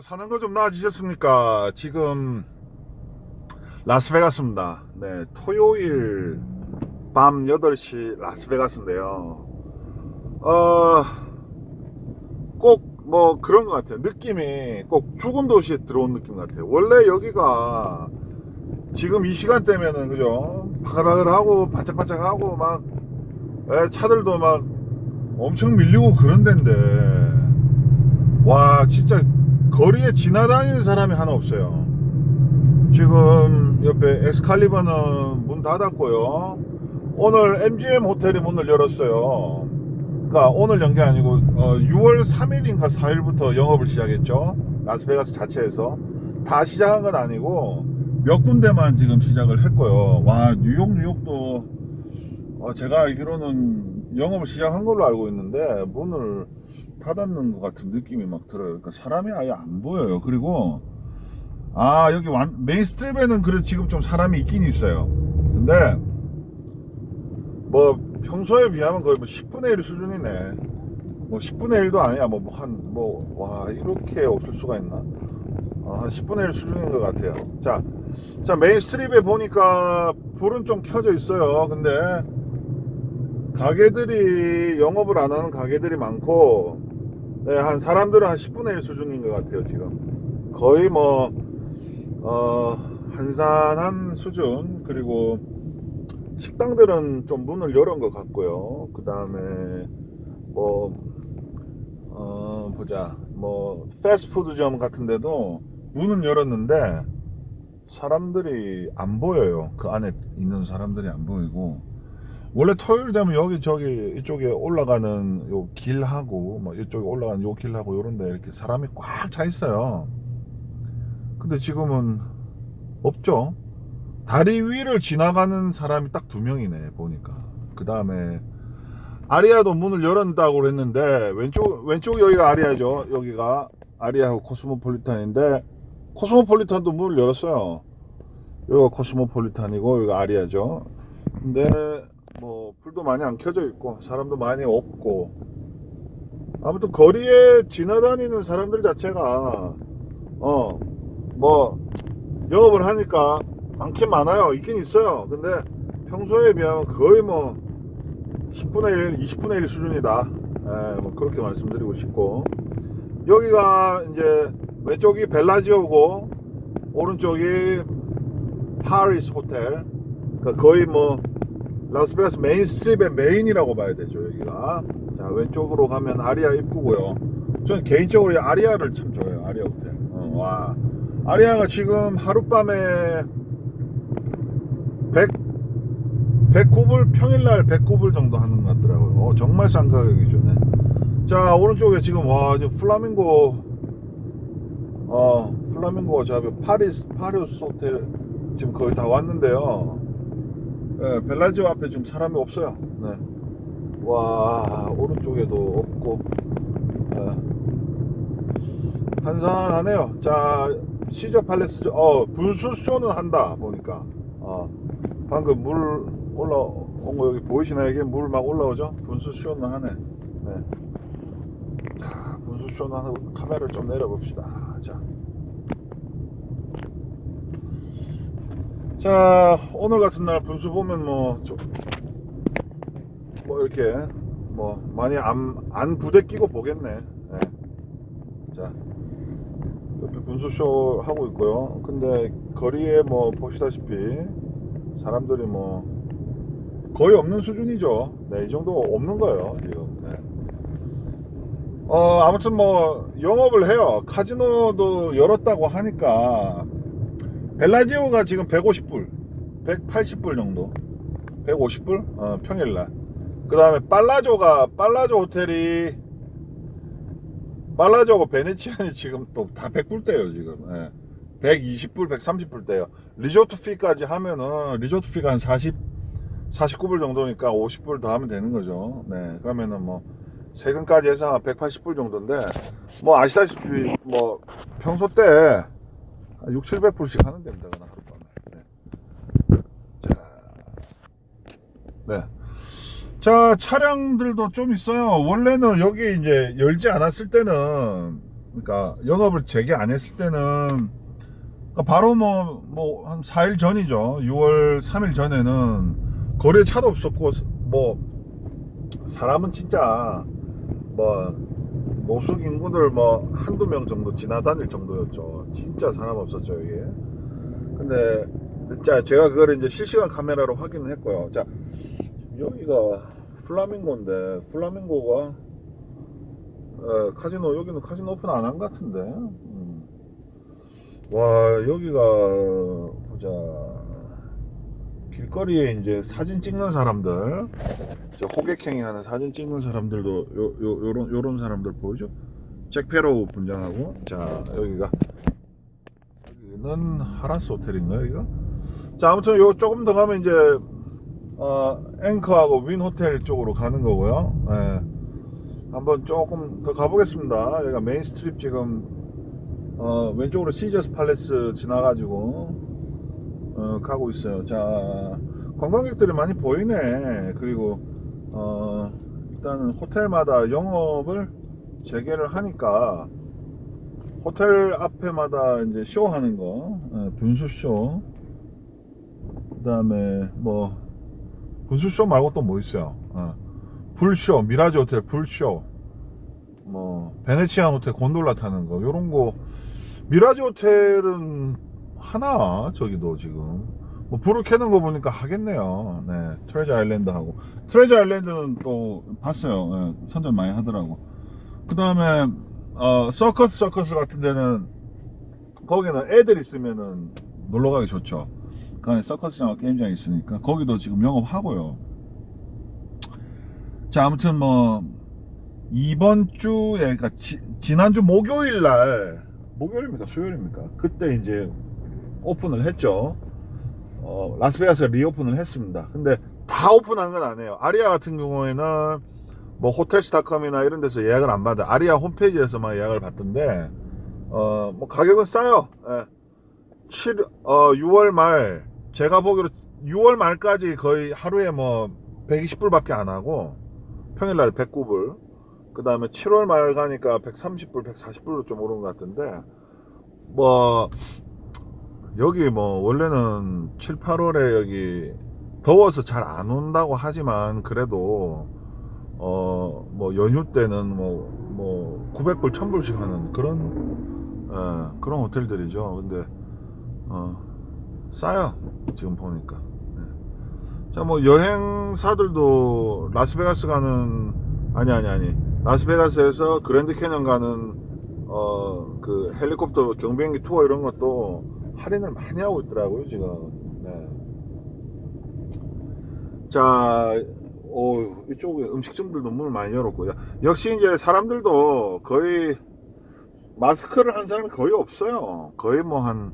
사는 거 좀 나아지셨습니까? 지금 라스베가스입니다. 네, 토요일 밤 8시 라스베가스인데요. 어, 꼭 뭐 그런 것 같아요. 느낌이 꼭 죽은 도시에 들어온 느낌 같아요. 원래 여기가 지금 이 시간대면은 그죠? 바글바글하고 반짝반짝하고 막 예, 차들도 막 엄청 밀리고 그런 데인데 와 진짜 거리에 지나다니는 사람이 하나 없어요. 지금 옆에 엑스칼리버는 문 닫았고요. 오늘 MGM 호텔이 문을 열었어요. 그러니까 오늘 연 게 아니고 어, 6월 3일인가 4일부터 영업을 시작했죠. 라스베가스 자체에서 다 시작한 건 아니고 몇 군데만 지금 시작을 했고요. 와 뉴욕 뉴욕도 어, 제가 알기로는 영업을 시작한 걸로 알고 있는데 문을 닫았는 것 같은 느낌이 막 들어요. 그러니까 사람이 아예 안 보여요. 그리고 아 여기 완, 메인 스트립에는 그래 지금 좀 사람이 있긴 있어요. 근데 뭐 평소에 비하면 거의 뭐 10분의 1 수준이네. 뭐 10분의 1도 아니야. 뭐 한 뭐 와 이렇게 없을 수가 있나? 어, 한 10분의 1 수준인 것 같아요. 자, 자 메인 스트립에 보니까 불은 좀 켜져 있어요. 근데 가게들이 영업을 안 하는 가게들이 많고 네, 한 사람들은 한 10분의 1 수준인 것 같아요 지금. 거의 뭐 어, 한산한 수준 그리고 식당들은 좀 문을 열은 것 같고요. 그 다음에 뭐 어, 보자. 뭐 패스트푸드점 같은 데도 문은 열었는데 사람들이 안 보여요. 그 안에 있는 사람들이 안 보이고 원래 토요일 되면 여기 저기 이쪽에 올라가는 요 길하고 뭐 이쪽에 올라가는 요 길하고 요런데 이렇게 사람이 꽉 차 있어요. 근데 지금은 없죠. 다리 위를 지나가는 사람이 딱 두 명이네 보니까. 그 다음에 아리아도 문을 열었다고 그랬는데 왼쪽 왼쪽 여기가 아리아죠. 여기가 아리아하고 코스모폴리탄인데 코스모폴리탄도 문을 열었어요. 여기가 코스모폴리탄이고 여기가 아리아죠. 근데 뭐 불도 많이 안 켜져 있고 사람도 많이 없고 아무튼 거리에 지나다니는 사람들 자체가 어 뭐 영업을 하니까 많긴 많아요. 있긴 있어요. 근데 평소에 비하면 거의 뭐 10분의 1 20분의 1 수준이다. 예, 뭐 그렇게 말씀드리고 싶고. 여기가 이제 왼쪽이 벨라지오고 오른쪽이 파리스 호텔. 그러니까 거의 뭐 라스베가스 메인 스트립의 메인이라고 봐야 되죠 여기가. 자 왼쪽으로 가면 아리아 입구고요. 저는 개인적으로 이 아리아를 참 좋아해요 아리아 호텔. 어, 와. 아리아가 지금 하룻밤에 100 109불 평일날 109불 정도 하는 것 같더라고요. 어, 정말 싼 가격이죠 네. 자 오른쪽에 지금 와 지금 플라밍고 어 플라밍고 자 파리스 파리스 호텔 지금 거의 다 왔는데요 예, 벨라지오 앞에 지금 사람이 없어요. 네. 와 오른쪽에도 없고 예. 한산하네요. 자 시저 팔레스 어 분수 쇼는 한다 보니까 어 방금 물 올라온 거 여기 보이시나요? 이게 물 막 올라오죠? 분수 쇼는 하네. 네. 자 분수 쇼는 하고 카메라를 좀 내려봅시다. 자. 자 오늘 같은 날 분수 보면 뭐, 저, 뭐 이렇게 뭐 많이 안, 안 부대 끼고 보겠네. 네. 자 옆에 분수쇼 하고 있고요. 근데 거리에 뭐 보시다시피 사람들이 뭐 거의 없는 수준이죠. 네 이 정도 없는 거예요 지금. 네. 어 아무튼 뭐 영업을 해요. 카지노도 열었다고 하니까 벨라지오가 지금 150불, 180불 정도. 150불? 어, 평일날. 그 다음에 빨라조가, 빨라조 호텔이, 빨라조하고 베네치안이 지금 또 다 100불대요, 지금. 예. 120불, 130불 대요. 리조트 피까지 하면은, 리조트 피가 한 40, 49불 정도니까 50불 더 하면 되는 거죠. 네. 그러면은 뭐, 세금까지 해서 180불 정도인데, 뭐 아시다시피, 뭐, 평소 때, 6, 700불씩 하는 됩니다. 그냥 하룻밤에. 네. 자, 네. 자, 차량들도 좀 있어요. 원래는 여기 이제 열지 않았을 때는 그러니까 영업을 재개 안 했을 때는 그러니까 바로 뭐 뭐 한 4일 전이죠. 6월 3일 전에는 거리에 차도 없었고 뭐 사람은 진짜 뭐 노숙 인구들 뭐 한두 명 정도 지나다닐 정도였죠. 진짜 사람 없었죠, 이게. 근데 자 제가 그걸 이제 실시간 카메라로 확인을 했고요. 자 여기가 플라밍고인데 플라밍고가 어, 카지노 여기는 카지노 오픈 안 한 것 같은데. 음. 와 여기가 보자 길거리에 이제 사진 찍는 사람들, 저 호객행위 하는 사진 찍는 사람들도 요, 요, 요런 요런 사람들 보이죠? 잭페로우 분장하고 자 여기가 여기는 하라스 호텔인가 여기가? 자 아무튼 요 조금 더 가면 이제 어, 앵커하고 윈 호텔 쪽으로 가는 거고요. 예. 한번 조금 더 가보겠습니다. 여기가 메인 스트립 지금 어, 왼쪽으로 시저스 팔레스 지나가지고 어, 가고 있어요. 자 관광객들이 많이 보이네. 그리고 어, 일단은 호텔마다 영업을 재개를 하니까 호텔 앞에마다 이제 쇼 하는 거 예, 분수 쇼. 그 다음에 뭐 분수 쇼 말고 또 뭐 있어요? 어. 불쇼, 미라지 호텔 불쇼, 뭐 베네치안 호텔 곤돌라 타는 거, 요런 거 미라지 호텔은 하나 저기도 지금 뭐 불을 켜는 거 보니까 하겠네요. 네, 트레저 아일랜드 하고 트레저 아일랜드는 또 봤어요. 예, 선전 많이 하더라고. 그 다음에 어, 서커스 서커스 같은 데는 거기는 애들 있으면은 놀러 가기 좋죠. 그 안에 서커스장 게임장이 있으니까 거기도 지금 영업하고요. 자, 아무튼 뭐 이번 주에 그러니까 지, 지난주 목요일 날 목요일입니까 수요일입니까? 그때 이제 오픈을 했죠. 어, 라스베가스가 리오픈을 했습니다. 근데 다 오픈한 건 아니에요. 아리아 같은 경우에는 뭐 호텔스닷컴이나 이런 데서 예약을 안 받아. 아리아 홈페이지에서만 예약을 받던데 어, 뭐 가격은 싸요. 예. 7, 어, 6월 말 제가 보기로 6월 말까지 거의 하루에 뭐 120불밖에 안 하고 평일날 109불 그 다음에 7월 말 가니까 130불 140불로 좀 오른 것 같은데 뭐 여기 뭐 원래는 7, 8월에 여기 더워서 잘 안 온다고 하지만 그래도 어 뭐 연휴 때는 뭐뭐 900불 1000불씩 하는 그런 예, 그런 호텔들이죠. 근데 어 싸요. 지금 보니까. 자뭐 여행사들도 라스베가스 가는 아니 아니 아니. 라스베가스에서 그랜드 캐년 가는 어 그 헬리콥터 경비행기 투어 이런 것도 할인을 많이 하고 있더라고요 지금. 네. 자 오, 이쪽에 음식점들도 문을 많이 열었고 요 역시 이제 사람들도 거의 마스크를 한 사람이 거의 없어요. 거의 뭐 한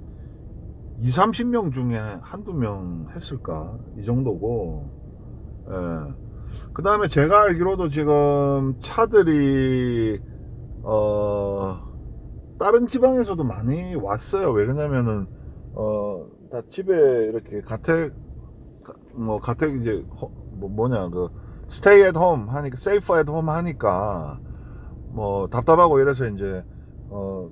2, 30명 중에 한두 명 했을까? 이 정도고. 예. 그 다음에 제가 알기로도 지금 차들이 어 다른 지방에서도 많이 왔어요. 왜 그러냐면은 어 다 집에 이렇게 가택 가- 뭐 가택 이제 허- 뭐 뭐냐 그 스테이 앳 홈 하니까 세이프 앳홈 하니까 뭐 답답하고 이래서 이제 어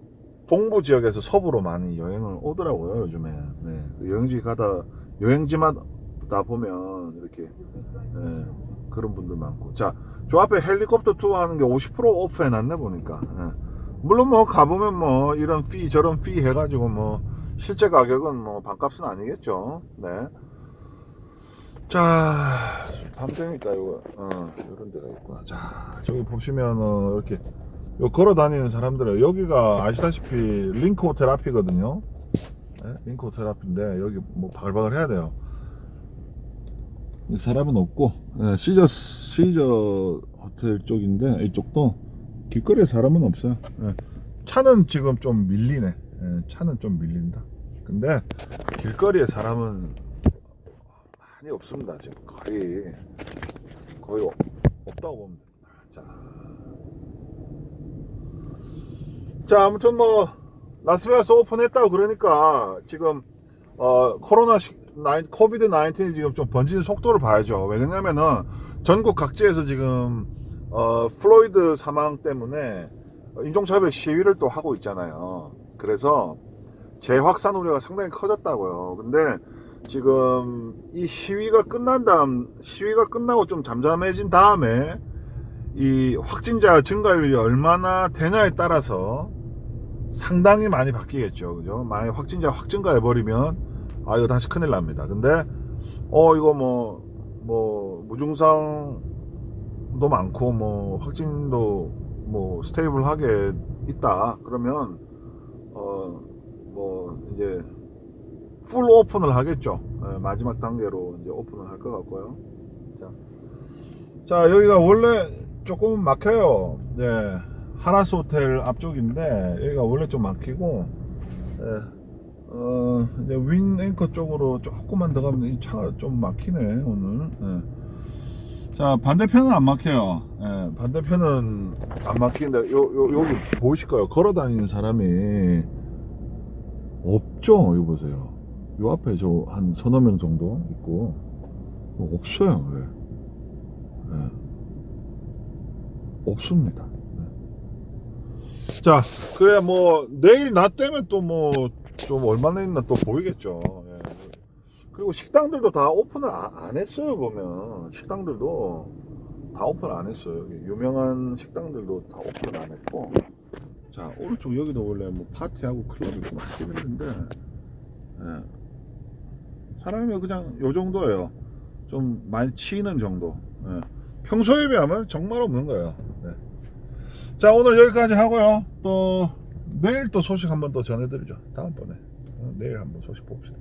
동부 지역에서 서부로 많이 여행을 오더라고요 요즘에 네. 그 여행지 가다 여행지마다 보면 이렇게 예, 그런 분들 많고 자 저 앞에 헬리콥터 투어 하는 게 50% 오프 해놨네 보니까 예. 물론 뭐 가보면 뭐 이런 피 저런 피 해가지고 뭐 실제 가격은 뭐 반값은 아니겠죠 네. 자, 밤 되니까 이거 어, 이런 데가 있구나. 자, 저기 보시면 어, 이렇게 요 걸어 다니는 사람들은 여기가 아시다시피 링크 호텔 앞이거든요. 네? 링크 호텔 앞인데 여기 뭐 바글바글 해야 돼요. 이 사람은 없고 예, 시저 시저 호텔 쪽인데 이쪽도 길거리에 사람은 없어요. 예. 차는 지금 좀 밀리네. 예, 차는 좀 밀린다. 근데 길거리에 사람은 많이 없습니다. 지금 거의 거의 없, 없다고 보면 됩니다. 자, 자 아무튼 뭐 라스베가스 오픈했다고 그러니까 지금 어 코로나 시, 나인, 코비드 19이 지금 좀 번지는 속도를 봐야죠. 왜냐면은 전국 각지에서 지금 어 플로이드 사망 때문에 인종차별 시위를 또 하고 있잖아요. 그래서 재확산 우려가 상당히 커졌다고요. 근데 지금 이 시위가 끝난 다음, 시위가 끝나고 좀 잠잠해진 다음에 이 확진자 증가율이 얼마나 되냐에 따라서 상당히 많이 바뀌겠죠. 그죠? 만약에 확진자 확 증가해 버리면 아, 이거 다시 큰일 납니다. 근데 어, 이거 뭐, 뭐, 무증상도 많고, 뭐, 확진도 뭐, 스테이블하게 있다. 그러면, 어, 뭐, 이제, 풀 오픈을 하겠죠. 예, 마지막 단계로 이제 오픈을 할 것 같고요. 자, 자, 여기가 원래 조금 막혀요. 네. 하라스 호텔 앞쪽인데, 여기가 원래 좀 막히고, 예. 어, 이제 윈 앵커 쪽으로 조금만 더 가면 이 차가 좀 막히네, 오늘. 예. 자, 반대편은 안 막혀요. 예, 반대편은 안 막히는데, 요, 요, 여기 보이실 거예요. 걸어 다니는 사람이 없죠? 이거 보세요. 요 앞에 저 한 서너 명 정도 있고, 뭐 없어요, 왜? 예. 없습니다. 예. 자, 그래, 뭐, 내일 낮 되면 또 뭐, 좀 얼마나 있나 또 보이겠죠. 예. 그리고 식당들도 다 오픈을 아- 안 했어요, 보면. 식당들도 다 오픈 안 했어요. 유명한 식당들도 다 오픈 안 했고. 자, 오른쪽 여기도 원래 뭐 파티하고 클럽이 좀 많긴 했는데, 예. 사람이 그냥 요 정도예요. 좀 많이 치이는 정도. 예. 평소에 비하면 정말 없는 거예요. 네. 자, 오늘 여기까지 하고요. 또, 내일 또 소식 한번 더 전해드리죠. 다음번에. 어, 내일 한번 소식 봅시다.